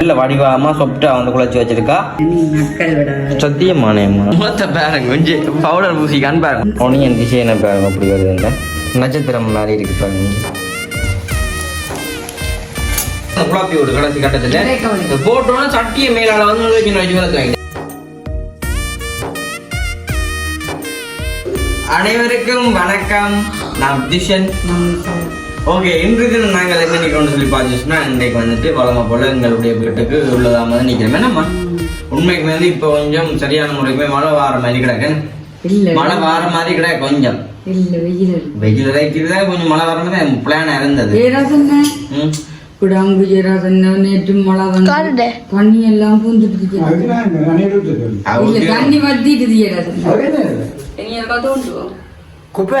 இல்ல வடிவாமா சொப்டா வந்து குழச்சி வச்சிருக்கா? மக்கள் விட சத்தியமானேம்மா மொத்த பாருங்க கொஞ்சம் பவுடர் பூசிக்கான்னு பாருங்க ஒனியன் டிசைனை பாருங்க அப்படி வருதுங்க நட்சத்திரம் மாதிரி இருக்கு பாருங்க. இங்க. குழப்பி விடு கடைசி கட்டத்துல. போட்டோன்னா சட்டியை மேலால வந்து வச்சு அனைவருக்கும் வணக்கம். நான் திஷன் ஓகே இன்று தினம் நாங்கள் என்ன நிற்கிறோம்னு சொல்லி பார்த்துச்சுன்னா இன்றைக்கு வந்துட்டு வளமை போல எங்களுடைய வீட்டுக்கு உள்ளதாக வந்து நிற்கிறோம் என்னம்மா? உண்மைக்கு வந்து இப்போ கொஞ்சம் சரியான முறைக்குமே மழை வார மாதிரி கிடக்கு. இல்ல மழை வார மாதிரி கிடக்கு கொஞ்சம். இல்ல வெயில் வெயில் இறைக்கிறதா கொஞ்சம் மழை வர மாதிரி பிளான் இருந்தது. குடாங்கு ஜெயராசன் நேற்று மழை வந்து தண்ணி எல்லாம் பூந்துட்டு தண்ணி வத்திட்டு. குப்பை?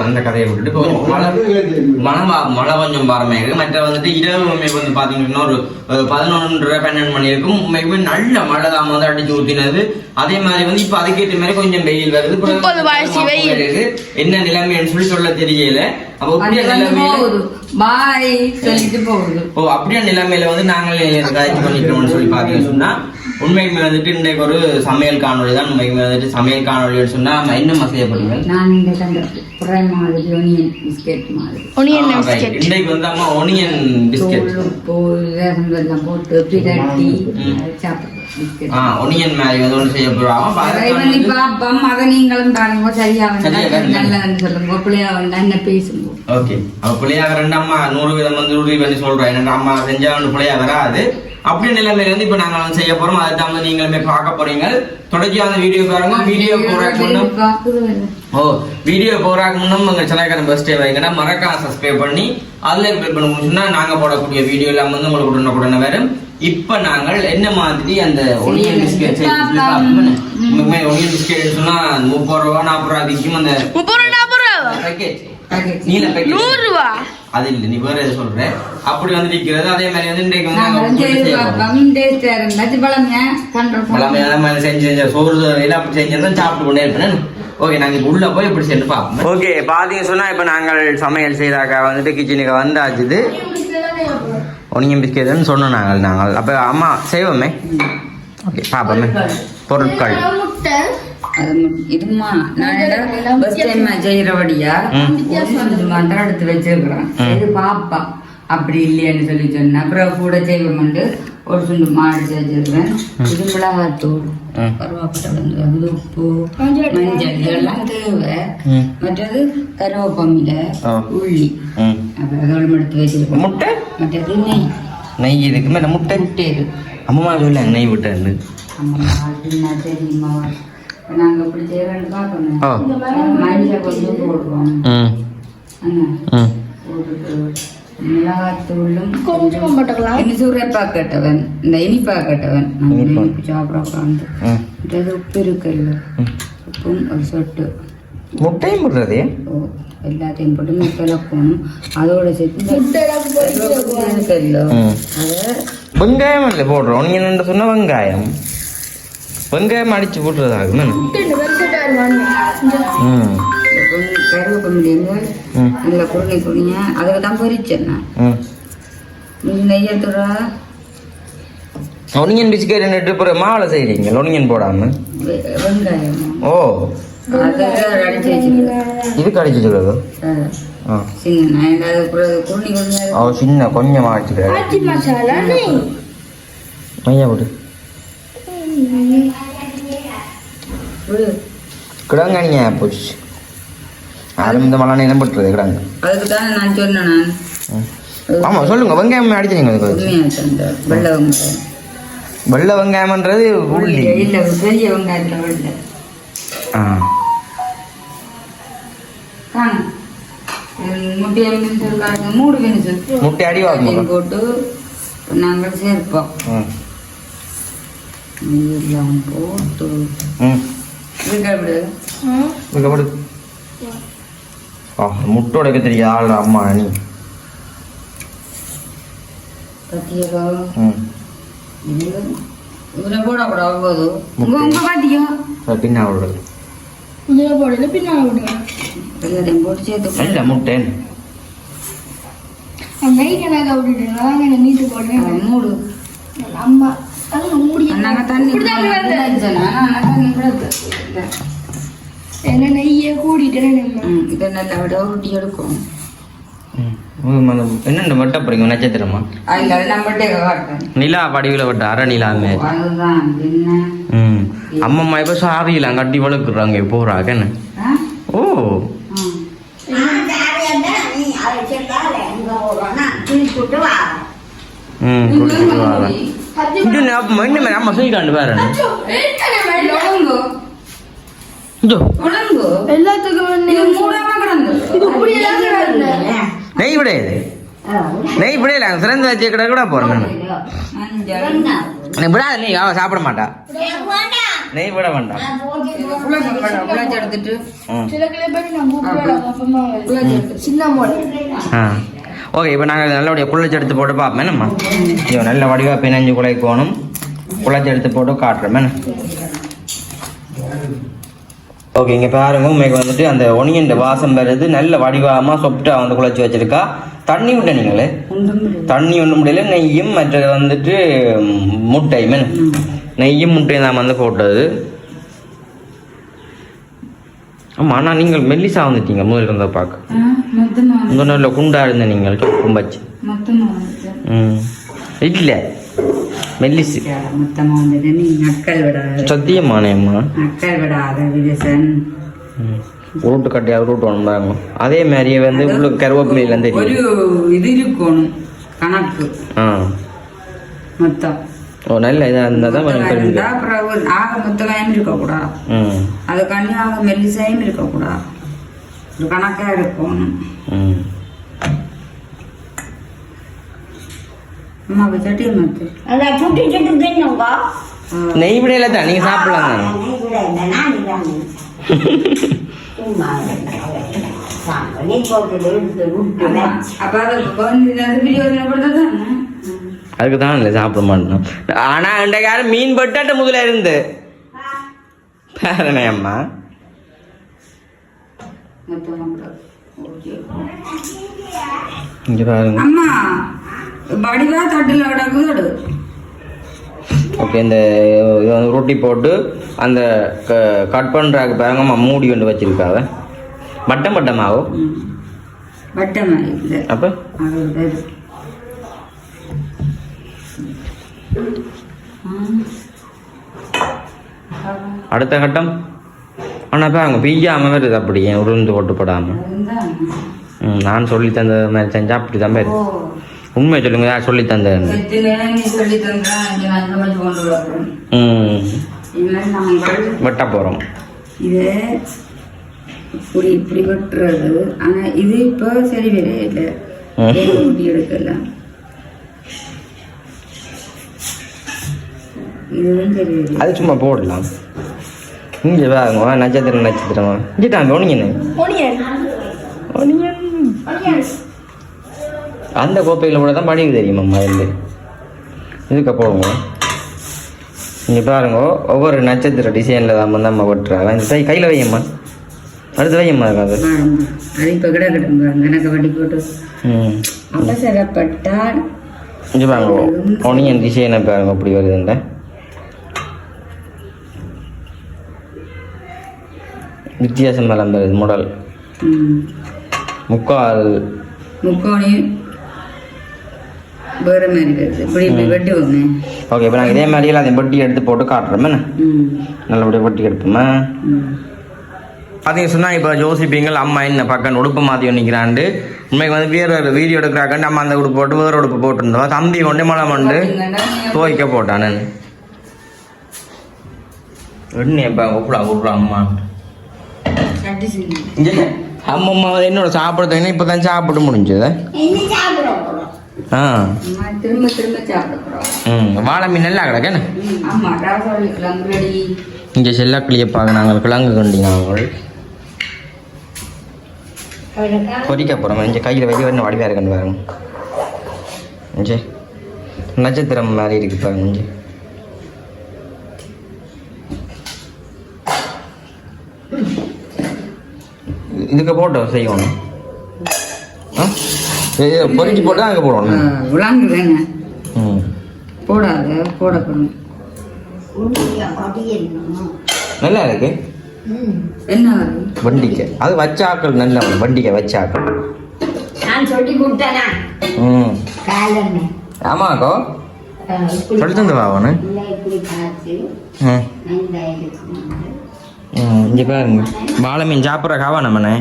அந்த சரி கதையை விட்டுட்டு மழை மழை கொஞ்சம் மற்ற வந்துட்டு இரவு வந்து பாத்தீங்கன்னா ஒரு அஹ், பதினொன்றரை பன்னெண்டு மணி இருக்கும். உண்மைக்கு நல்ல மழை தான் வந்து அடிச்சு ஊத்தினது. அதே மாதிரி வந்து இப்ப அதுக்கேற்ற மாதிரி கொஞ்சம் வெயில் வருது. என்ன நிலைமைன்னு சொல்லி சொல்ல தெரியல. அப்ப அப்படியே நிலைமையில வந்து நாங்கள் காய்ச்சி பண்ணிக்கிறோம்னு சொல்லி பாத்தீங்கன்னு சொன்னா உண்மைக்கு வந்துட்டு இன்றைக்கு ஒரு சமையல் காணொளி தான். உண்மைக்கு வந்துட்டு சமையல் காணொலின்னு சொன்னா என்ன செய்யப்படுவீங்க நான் இந்த கண்ட மாதிரி ஒனியன் பிஸ்கெட் மாதிரி. ஒனியன். பிஸ்கெட் இன்னைக்கு வந்து அம்மா ஒனியன் பிஸ்கெட் போட்டு பிரட்டி ம். சாப்பிடுறோம் பிஸ்கெட் ஆ ஒனியன் வந்து ஒன்று செய்ய அதை நீங்களும் பாருங்க. சரியா சரியா வந்தா வரல. நல்லதுன்னு சொல்லுங்க. பிள்ளையா வந்தா என்ன பேசுங்க. ஓகே அவ பிள்ளையாக ரெண்டு அம்மா நூறு வீதம் வந்து உறுதி பண்ணி சொல்றேன் அம்மா செஞ்சா ஒன்று பிள்ளையா வராது. அப்படி நிலைமையில வந்து இப்ப நாங்க வந்து செய்ய போறோம். அதை தான் நீங்களுமே பார்க்க போறீங்க. தொடர்ச்சி அந்த வீடியோ பாருங்க. வீடியோ போறாக்கு முன்னும் ஓ வீடியோ போறாக்கு முன்னும் உங்க சிலைக்காரன் பஸ் டே வைங்கன்னா மறக்காம சப்ஸ்கிரைப் பண்ணி அதுல கிளிக் பண்ண முடிச்சுன்னா நாங்க போடக்கூடிய வீடியோ எல்லாம் வந்து உங்களுக்கு உடனே உடனே வரும். இப்ப நாங்கள் என்ன மாதிரி அந்த ஒனியன் பிஸ்கெட் ஒனியன் பிஸ்கெட் சொன்னா முப்பது ரூபா நாற்பது ரூபா விற்கும் அந்த முப்பது ரூபா நாற்பது ரூபா. பேக்கெட் நீல பேக்கெட் நூறு ரூபா. அது இல்ல நீ வேற எதை சொல்ற? அப்படி வந்து விற்கிறது அதே மாதிரி வந்து இன்றைக்கு. பார்ப்போம் செஞ்சு செஞ்ச சோறு எல்லாம் அப்படி செஞ்சதான் சாப்பிட்டு கொண்டே இருப்பேன் ஓகே நாங்க இப்ப உள்ள போய் இப்படி சென்று பார்ப்போம். ஓகே பாத்தீங்க சொன்னா இப்ப நாங்கள் சமையல் செய்தாக்க வந்துட்டு கிச்சனுக்கு வந்தாச்சுது. ஒனியன் பிஸ்கெட்னு சொன்னோம் நாங்கள் நாங்கள். அப்ப அம்மா செய்வோமே? ஓகே பாப்போமே. பொருட்கள். இதுமா நான் பஸ் டைம் செய்யறபடியா ம். மட்டும் எடுத்து வச்சிருக்கிறேன். இது பாப்பா. அப்படி இல்லையான்னு சொல்லி சொன்னேன் அப்புறம் கூட செய்வோம்ண்டு ஒரு சுண்டு மாடு வச்சிருக்கிறேன் இது மிளகாத்தூள் ம். கருவாப்பட்டை வந்து அது உப்பு மஞ்சள் இதெல்லாம் தேவை. மற்றது கருவேப்பமில. உள்ளி. அப்புறம் அதோட எடுத்து வச்சிருக்கோம். முட்டை? மற்றது நெய். நெய் இதுக்கு மேல முட்டை. முட்டை இருக்கு. அம்மா சொல்ல நெய் விட்டு ஆமா, அப்படின்னா தெரியுமா? இப்ப நாங்க இப்படி செய்யறோம்னு பார்க்கணும். மஞ்சள் கொஞ்சம் போடுவோம். போட்டுட்டு மிளகாத்தூளும் கொஞ்சமா போட்டுக்கலாம். இனி சூறைப்பாக்கட்டவன் இந்த இனிப்பா. இனிப்பு. சாப்பிட உட்காந்து. மற்றது உப்பு இருக்குல்ல. உப்பும் ஒரு சொட்டு. முட்டையும் விடுறதே ஓ, எல்லாத்தையும் போட்டு போகணும் அதோட சேர்த்து வெங்காயம் இல்லை போடுறோம். நீங்க என்ன சொன்ன வெங்காயம். வெங்காயம் அடிச்சு போட்டுறதாகும் ம் இந்த கொஞ்சம் கருவேப்பிலைங்க ம். நல்ல குருணை குருணியா அதில் தான் பொரிச்சேன் நான் ம் நீ நெய்யத்துறா ஒனியன் பிஸ்கெட் நட்டு அப்புறம் மாவுல செய்றீங்க ஒனியன் போடாம? வெங்காயம். ஓ. அதை அடிச்சு வச்சுக்கிறேன் இதுக்கு அடிச்சு சொல்லுது ஆ. சின்ன கொஞ்சமா அடிச்சுக்கிறேன் மசாலா நெய். விடு கிடாங்கனியா போச்சு. ஆரம்பித்த மழை நேரம் போட்டுருது கிடாங்க. அதுக்கு தானே நான் சொன்னேன் நான். ம். ஆமா சொல்லுங்க வெங்காயம் அடிச்சீங்க அதுக்கு. வெள்ளை வெங்காயம். வெள்ளை வெங்காயம்ன்றது உள்ளி. இல்ல பெரிய வெங்காயத்துல வெள்ளை. ஆ. முட்டை அடி போட்டு நாங்கள் சேர்ப்போம். போட்டு முட்டை உடைக்க தெரியாது ஆள் அம்மா நீ. பின்ன விடுறது இதுல போடல பின்னால போடுங்க எல்லாத்தையும் போட்டு சேர்த்து நல்ல முட்டை நைட் எனக்கு விட்டுட்டேன் நான் என்ன நீட்டு போடுறேன். அவன் மூடு. அம்மா. என்ன வட்ட போறீங்க நட்சத்திரமா? நிலா வடிவில் வட்ட அரை நிலா அம்மம்மா இப்போ சாரியெல்லாம் கட்டி வளர்க்குறாங்க போறாங்க என்ன? ஓ. ம். கொடுத்துட்டு வாரேன். உடம்பு எல்லாத்துக்கும் வந்து இது மூடாம கிடந்து இது இப்படி. நெய் நெய் விடையில சிறந்து வச்சு கிட கூட போறேன் நான் விடாத நெய் அவ சாப்பிட மாட்டா நெய் விட வேண்டாம் எடுத்துட்டு சின்ன மோட ஆ ஓகே இப்போ நாங்கள் நல்லபடியாக குளிச்சு எடுத்து போட்டு பார்ப்போம். என்னம்மா? ஐயோ நல்ல வடிவாக பிணைஞ்சு குழைக்கணும் குழைச்சி எடுத்து போட்டு காட்டுறோம். என்ன? ஓகே இங்கே பாருங்க. உண்மைக்கு வந்துட்டு அந்த ஒனியன் வாசம் வருது. நல்ல வடிவாமல் சொப்டாக வந்து குழைச்சி வச்சிருக்கா. தண்ணி விட்ட நீங்களே? தண்ணி ஒன்றும் முடியல. நெய்யும் மற்றது வந்துட்டு ம், முட்டையும். என்ன? நெய்யும் முட்டையும் தான் வந்து போட்டது. ஆமாம் ஆனால் நீங்கள் மெல்லிசா வந்துட்டீங்க. முதல்ல இருந்த பார்க்க மொத்தமா உங்க நல்ல குண்டா இருந்த நீங்கள் கும்பச்சு. ம். இல்லை மெல்லிசு. மொத்தமா வந்தது நீ விடாத. விடாத விதசன் ம். உருட்டு கட்டியாக உருட்டு பாருங்க அதே மாதிரியே வந்து உள்ள கருவேப்பிலையில ஒரு இது இருக்கணும் கணக்கு. ஆ. மொத்தம். ஓ நல்ல இதாக இருந்தால் தான் அப்புறம் ஆக மொத்தமாயும் இருக்கக்கூடாது ம். அதுக்காண்டி ஆக மெல்லிசாயும் இருக்கக்கூடாது ஒரு கணக்கா இருக்கணும் ம். அம்மா அப்ப சட்டியை மாத்து. அதான் சுட்டி சுட்டு தின்னுங்க நெய் விடையில தான்? சாப்பிடலாம் அப்ப அது அதுக்கு தான் இல்லை சாப்பிட மாட்டோம் ஆனால் இன்றைக்கு யாரும் மீன் பட்டாட்ட முதல்ல இருந்து. பேரனே அம்மா. இங்கே பாருங்க. அம்மா வடிவா தட்டுல கிடக்குது ஓகே இந்த இது வந்து ரொட்டி போட்டு அந்த க கட் பண்ணுறாக்கு பாருங்கம்மா மூடி கொண்டு வச்சிருக்காவ. வட்டம் வட்டமாவோ? வட்டமா அப்போ? அடுத்த கட்டம்? ஆனால் பாருங்க பிய்யாமல் வருது அப்படியே உருந்து போட்டு போடாமல் அதுதான். ம் நான் சொல்லி தந்த மாதிரி செஞ்சால் அப்படி தான் வருது உண்மை சொல்லுங்க யார் சொல்லி தந்தேன்னு எத்தனை நீ சொல்லி தந்தா இங்க நான் சமைச்சு கொண்டு வரேன் ம் இல்லை நாங்கள் வெட்ட போகிறோம் இது இப்படி இப்படி வெட்டுறது. ஆனா இது இப்போ சரி. ஊட்டி எடுக்கலாம். அது சும்மா போடலாம். இங்கே பாருங்க நட்சத்திரம் நட்சத்திரமா. இங்கே ஒனிங்கண்ணே ஒனியன். அந்த கோப்பையில் கூட தான் படிவு தெரியும் அம்மா இருந்து. இதுக்கு போடுங்க இங்கே பாருங்க ஒவ்வொரு நட்சத்திர டிசைனில் தான் வந்து நம்ம வெட்டுறாங்க இந்த கை கையில் வையம்மா அடுத்து வையம்மா இருக்காது. அது. இப்போ கிட எனக்கு வட்டி போட்டு. ம். அவசரப்பட்டால் இங்கே பாருங்க ஒனியன் டிசைனை பாருங்க அப்படி வருதுண்ட வித்தியாசம் வருது முடல் முக்கால். முக்கோணி வேற மாதிரி வருது இப்படி வெட்டுவோங்க ஓகே இப்போ நாங்கள் இதே மாதிரி எல்லாத்தையும் வட்டி எடுத்து போட்டு காட்டுறோமே. நல்லபடியாக வட்டி எடுப்போமா? பார்த்தீங்க சொன்னால் இப்போ ஜோசிப்பீங்கள் அம்மா என்ன பக்கம் உடுப்பு மாற்றி நிற்கிறாண்டு உண்மைக்கு வந்து வேற ஒரு வீடியோ எடுக்கிறாங்க நம்ம அந்த உடுப்பு போட்டு வேற உடுப்பு போட்டிருந்தோம். தம்பி கொண்டு மழை மண்டு துவைக்க போட்டானு. என்ன? இப்போ கூப்பிடா கூப்பிடா அம்மா சட்டி சிந்தி இங்கே? அம்மா அம்மா வந்து என்னோட சாப்பிட்றது இப்போ தான் சாப்பிட்டு முடிஞ்சது. சாப்பிட ஆ. அம்மா திரும்ப வாழை மீன் நல்லா ரெடி இங்கே செல்லக்கிளியப்பாக நாங்கள் கிழங்கு கண்டி நாங்கள். பொரிக்க போகிறோம் இங்கே கையில் வைக்க வேணும் வடிவாக இருக்குன்னு பாருங்க. இங்கே. நட்சத்திரம் மாதிரி இருக்கு பாருங்க இங்க. இதுக்கு போட்டோ செய்யணும். பொரிச்சு போட்டு அங்கே போடணும். விளாங்குறேங்க ம். போடாத கடியணும் நல்லா இருக்கு. வண்டிக்கை. அது வச்ச ஆக்கள் நல்ல வண்டிக்கை வச்ச ஆக்கள் நான் சொல்லி கொடுத்தேனா? ம். காலன்னு ஆமாக்கோ சொல்லி தந்து வாவனு ம் இங்கே பாருங்க. வாழை மீன் சாப்பிட்ற காவா நம்மண்ணே.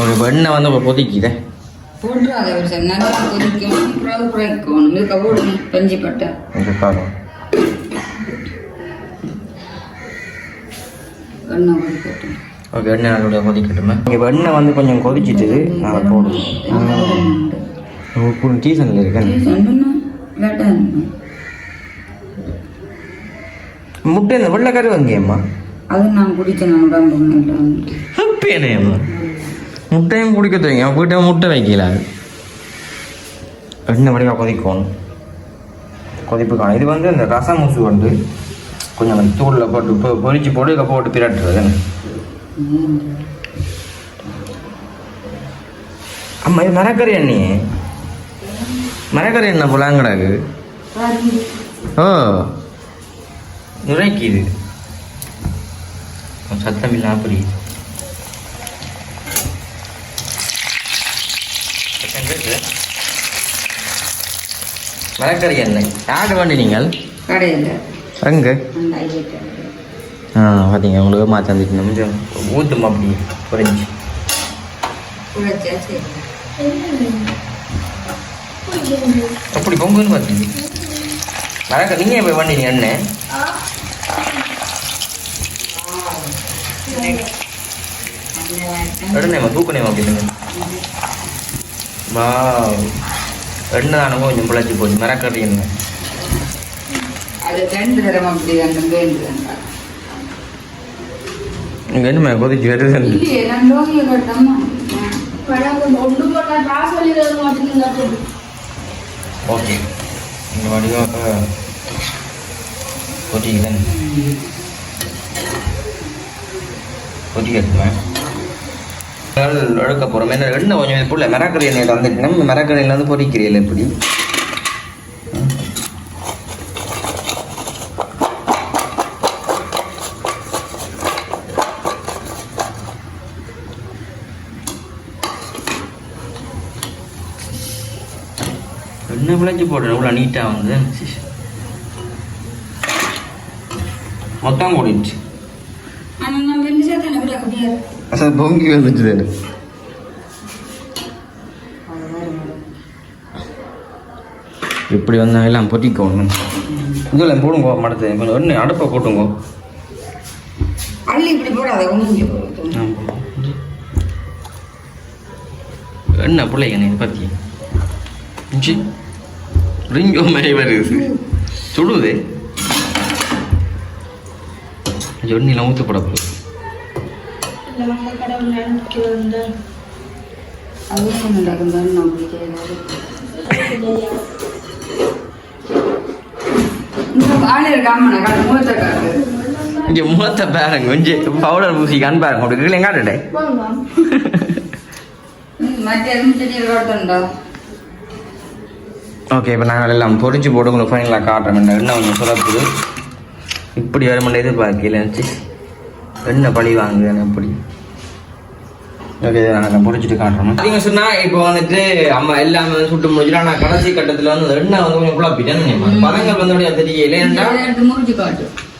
ஒரு வெண்ணெய் வந்து இப்போ கொதிக்குதே. போட்டுறாத ஒரு சார் நல்லா கொதிக்கும். அப்புறம் குறைக்கணும் இதுக்கு போடணும் பஞ்சு பட்டை. இங்கே பாருங்க. எண்ணெய் கொதிக்கட்டும் ஓகே எண்ணெய் நல்லபடியாக கொதிக்கட்டுமே. இங்கே வெண்ணெய் வந்து கொஞ்சம் கொதிச்சிட்டுது நான் போடுவேன் உப்பு டீசனில் இருக்கேன். முட்டை இந்த வெள்ளைக்கறி வங்கியம்மா. அது நான் நான் உடம்பு முட்டையும் குடிக்க தூங்க வீட்டை முட்டை வைக்கல. எண்ணெய் வடிவாக கொதிக்கணும் கொதிப்பு காணும் இது வந்து இந்த ரசம் முசு வந்து கொஞ்சம் தூளில் போட்டு இப்போ பொரிச்சு போட்டு இதை போட்டு பிரட்டுறது. அம்மா இது மரக்கறி எண்ணெய்? மரக்கறி எண்ணெய் புலாங்கடாக்கு ஓ. நுரைக்குது சத்தம் இல்லை அப்படி மரக்கறி எண்ணெய் யாரு வண்டி நீங்கள்? எங்கே ஆ பார்த்தீங்க உங்களுக்கு மாற்றி வந்துட்டு கொஞ்சம் ஊற்றும் அப்படி குறைஞ்சி அப்படி பொங்குன்னு பார்த்தீங்க மரக்கறி நீங்கள் போய் வண்டி எண்ணெய் எடுனேம்மா தூக்குனேம்மா அப்படிங்க வா எண்ணெய் தானே கொஞ்சம் பிழைச்சி போச்சு மரக்கறி எண்ணெய் அது ரெண்டு தரம் அப்படி அந்த வேண்டு இங்கே என்ன கொதிச்சு வருது? ஓகே. இந்த வடிவாக கொதிக்குதன் கொதிக்கட்டுமே போகிறோம் என்ன எண்ணெய் கொஞ்சம் புள்ள மிரக்கறி எண்ணெயில் வந்துட்டு நம்ம மிரக்கறியில் வந்து பொரிக்கிறீர்கள் எப்படி என்ன விளைஞ்சி போடுறேன் இவ்வளோ நீட்டாக வந்து. மொத்தம் கூடிடுச்சு ஆனால் நான் வெள்ளி சேர்த்தேன் விட முடியாது அசல் பொங்கி வந்துட்டு இப்படி வந்தா எல்லாம் பொட்டிக்கோணும் இதில் போடுங்க மடத்து. கொஞ்சம் எண்ணெய் அடுப்பை போட்டுங்க. அள்ளி இப்படி போடாத எண்ணெய் பிள்ளைங்க நீ பற்றி ரிங்கோ மாதிரி வருது. சுடுது. எண்ணெயெலாம் ஊற்ற போட போகுது கடவுள் நினைக்க வந்து இருக்காம கடை மூத்த காட்டு இங்கே மூத்த பாருங்க கொஞ்சம் பவுடர் பூசி பாருங்க அப்படி காட்டுடே ஓகே இப்போ நாங்கள் எல்லாம் பொரிச்சு போட்டு உங்களுக்கு ஃபைனலாக காட்டுறோம். எண்ணெய் கொஞ்சம் சுரப்புது இப்படி வருமானே எதிர்பார்க்கல இருந்துச்சு எண்ணெய் பழி வாங்குறேன் அப்படி ஓகே நாங்கள் பொரிச்சிட்டு காட்டுறோம் நீங்கள் சொன்னால் இப்போ வந்துட்டு அம்மா எல்லாமே வந்து சுட்டு முடிச்சுட்டு ஆனால் கடைசி கட்டத்தில் வந்து எண்ணெய் வந்து கொஞ்சம் குழப்பிட்டேன்னு பதங்கள் வந்து தெரியல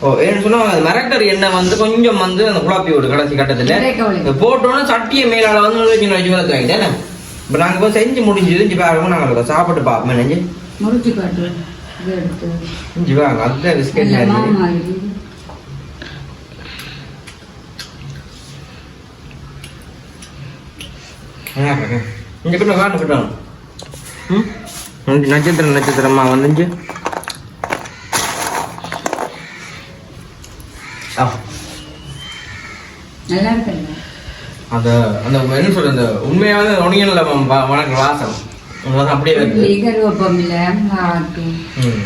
ஓ ஏன்னு சொன்னா அந்த எண்ணெய் வந்து கொஞ்சம் வந்து அந்த குழப்பி விடு கடைசி கட்டத்தில். போட்டோன்னே சட்டியை மேலால வந்து வச்சு வச்சு வளர்த்து வாங்கிட்டேன் இப்போ நாங்கள் இப்போ செஞ்சு முடிஞ்சது இஞ்சி பாருங்க நாங்கள் சாப்பிட்டு பார்ப்போம் நெஞ்சு முறிச்சு காட்டு. இது எடுத்து. இஞ்சி வாங்க அதுதான் பிஸ்கெட் நல்ல மாதிரி மாமா இருக்கு. இங்கே கிட்ட காட்டு கிட்டோம் நட்சத்திரம் நட்சத்திரமா வந்துஞ்சு ஆ. நல்லா இருக்குல்ல அந்த அந்த என்ன சொல்ற அந்த உண்மையான ஒனியன்ல வணக்க வாசம் உங்களுக்கு அப்படியே வருது இட்லி கருவேப்பம் இல்ல ஆட்டு ம்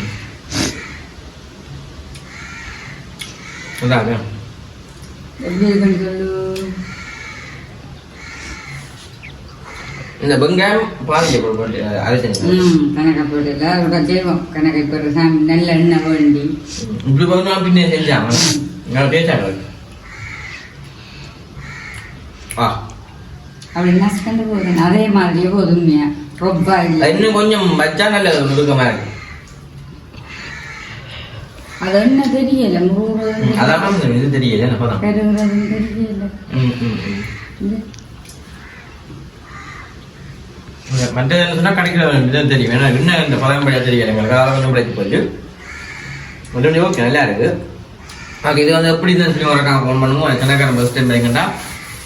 இதாங்க எப்படி இருக்குன்னு சொல்லு இந்த வெங்காயம் பாதிக்க போட்டு அரைச்சிங்க ம் கணக்கை போடல ஒரு செய்வோம் கணக்கை போடுற சாமி நல்ல எண்ணெய் வேண்டி. இப்படி பார்த்தா பின்னே செஞ்சாங்க நான் பேசாங்க ஆ. அப்படி நசுக்கண்டு போகுது அதே மாதிரியே போதுமையா ரொம்ப இல்லை. இன்னும் கொஞ்சம் வச்சா நல்ல முழுக்கமா இருக்கு அது என்ன தெரியல. அதான் இது தெரியல தெரியல. ம் ம் ம் இது இந்த மற்ற என்ன சொன்னா கிடைக்கிற விதம் தெரியும். ஏன்னா என்ன இந்த பழம்படியா தெரியல எங்களுக்கு அதெல்லாம் கொஞ்சம் பிடிச்சி போச்சு. கொஞ்சம் ஓகே நல்லா இருக்கு. ஓகே இது வந்து எப்படி தான் சொல்லி மறக்காம ஃபோன் பண்ணுவோம். எனக்கு ஃபஸ்ட் டைம் பண்ணிக்கிட்டா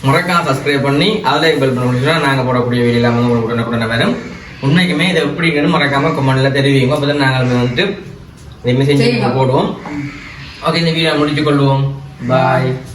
மறக்காம சப்ஸ்கிரைப் பண்ணி அதில் பெல் பண்ண முடிச்சுன்னா நாங்கள் போடக்கூடிய வீடியோ வந்து உங்களுக்கு உடனே வரும். உண்மைக்குமே இதை எப்படிங்கன்னு மறக்காம கமெண்ட்ல தெரிவிங்க. அப்போ தான் நாங்கள் வந்துட்டு செய்வோம். போடுவோம். ஓகே இந்த வீடியோ முடிச்சு கொள்வோம். பாய்